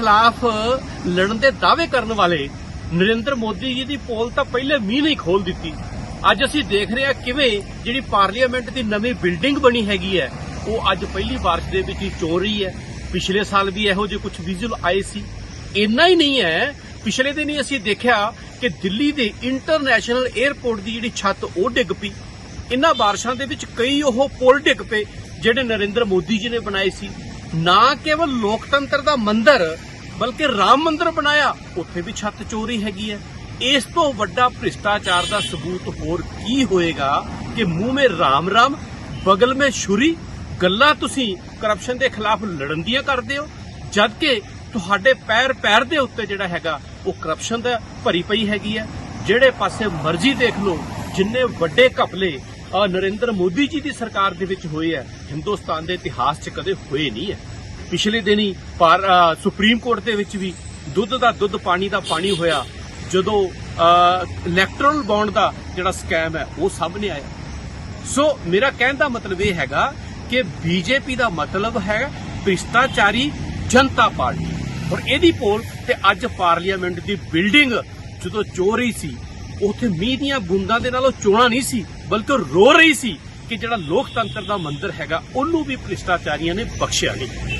ਖਿਲਾਫ ਲੜਨ ਦੇ ਦਾਅਵੇ ਕਰਨ ਵਾਲੇ ਨਰਿੰਦਰ ਮੋਦੀ ਜੀ ਦੀ ਪੋਲ ਤਾਂ ਪਹਿਲੇ ਮੀਂਹ ਨਹੀਂ ਖੋਲ ਦਿੱਤੀ। ਅੱਜ ਅਸੀਂ ਦੇਖ ਰਹੇ ਹਾਂ ਕਿਵੇਂ ਜਿਹੜੀ ਪਾਰਲੀਮੈਂਟ ਦੀ ਨਵੀਂ ਬਿਲਡਿੰਗ ਬਣੀ ਹੈਗੀ ਹੈ, ਉਹ ਅੱਜ ਪਹਿਲੀ ਬਾਰਿਸ਼ ਦੇ ਵਿੱਚ ਹੀ ਚੋਰ ਰਹੀ ਹੈ। ਪਿਛਲੇ ਸਾਲ ਵੀ ਇਹੋ ਜਿਹੇ ਕੁਝ ਵਿਜ਼ੂਅਲ ਆਏ ਸੀ। ਇੰਨਾ ਹੀ ਨਹੀਂ ਹੈ, ਪਿਛਲੇ ਦਿਨ ਹੀ ਅਸੀਂ ਦੇਖਿਆ ਕਿ ਦਿੱਲੀ ਦੇ ਇੰਟਰਨੈਸ਼ਨਲ 에ਅਰਪੋਰਟ ਦੀ ਜਿਹੜੀ ਛੱਤ, ਉਹ ਡਿੱਗ ਪਈ। ਇਨ੍ਹਾਂ ਬਾਰਿਸ਼ਾਂ ਦੇ ਵਿੱਚ ਕਈ ਉਹ ਪੁਲ ਡਿੱਗ ਪਏ, ਜਿਹੜੇ ਨਰਿੰਦਰ ਮੋਦੀ ਜੀ ਨੇ ਬਣਾਏ ਸੀ। ਨਾ ਕੇਵਲ ਲੋਕਤੰਤਰ ਦਾ ਮੰਦਰ ਬਲਕਿ ਰਾਮ ਮੰਦਿਰ ਬਣਾਇਆ ਉੱਥੇ ਵੀ ਛੱਤ ਚੋਰੀ ਹੈਗੀ ਹੈ। ਇਸ ਤੋਂ ਵੱਡਾ ਭ੍ਰਿਸ਼ਟਾਚਾਰ ਦਾ ਸਬੂਤ ਹੋਰ ਕੀ ਹੋਏਗਾ ਕਿ ਮੂੰਹ ਮੇ ਰਾਮ ਰਾਮ ਬਗਲ ਮੇ ਛੁਰੀ? ਗੱਲਾਂ ਤੁਸੀਂ ਕਰਪਸ਼ਨ ਦੇ ਖਿਲਾਫ ਲੜਨ ਦੀਆਂ ਕਰਦੇ ਹੋ ਜਦ ਕਿ ਤੁਹਾਡੇ ਪੈਰ ਪੈਰ ਦੇ ਉੱਤੇ ਜਿਹੜਾ ਹੈਗਾ ਉਹ ਕਰਪਸ਼ਨ ਦਾ ਭਰੀ ਪਈ ਹੈਗੀ ਹੈ। ਜਿਹੜੇ ਪਾਸੇ ਮਰਜ਼ੀ ਦੇਖ ਲਓ ਜਿੰਨੇ ਵੱਡੇ ਘਪਲੇ ਅ, ਨਰਿੰਦਰ ਮੋਦੀ ਜੀ ਦੀ ਸਰਕਾਰ ਦੇ ਵਿੱਚ ਹੋਏ ਹੈ ਹਿੰਦੁਸਤਾਨ ਦੇ ਇਤਿਹਾਸ 'ਚ ਕਦੇ ਹੋਏ ਨਹੀਂ ਹੈ। ਪਿਛਲੇ ਦਿਨੀ ਪਰ ਸੁਪਰੀਮ ਕੋਰਟ ਦੇ ਵਿੱਚ ਵੀ ਦੁੱਧ ਦਾ ਦੁੱਧ, ਪਾਣੀ ਦਾ ਪਾਣੀ ਹੋਇਆ। ਜਦੋਂ ਇਲੈਕਟਰਲ ਬੌਂਡ ਦਾ ਜਿਹੜਾ ਸਕੈਮ ਹੈ, ਉਹ ਸਾਹਮਣੇ ਆਇਆ। ਸੋ ਮੇਰਾ ਕਹਿਣ ਦਾ ਮਤਲਬ ਇਹ ਹੈਗਾ ਕਿ ਬੀਜੇਪੀ ਦਾ ਮਤਲਬ ਹੈ ਭ੍ਰਿਸ਼ਟਾਚਾਰੀ ਜਨਤਾ ਪਾਰਟੀ। ਔਰ ਇਹਦੀ ਪੋਲ ਤੇ ਅੱਜ ਪਾਰਲੀਮੈਂਟ ਦੀ ਬਿਲਡਿੰਗ ਜਦੋਂ ਚੋ ਰਹੀ ਸੀ, ਉੱਥੇ ਮੀਂਹ ਦੀਆਂ ਬੂੰਦਾਂ ਦੇ ਨਾਲ ਉਹ ਚੋਣਾ ਨਹੀਂ ਸੀ, ਬਲਕਿ ਉਹ ਰੋ ਰਹੀ ਸੀ ਕਿ ਜਿਹੜਾ ਲੋਕਤੰਤਰ ਦਾ ਮੰਦਰ ਹੈਗਾ, ਉਹਨੂੰ ਵੀ ਭ੍ਰਿਸ਼ਟਾਚਾਰੀਆਂ ਨੇ ਬਖਸ਼ਿਆ ਨਹੀਂ।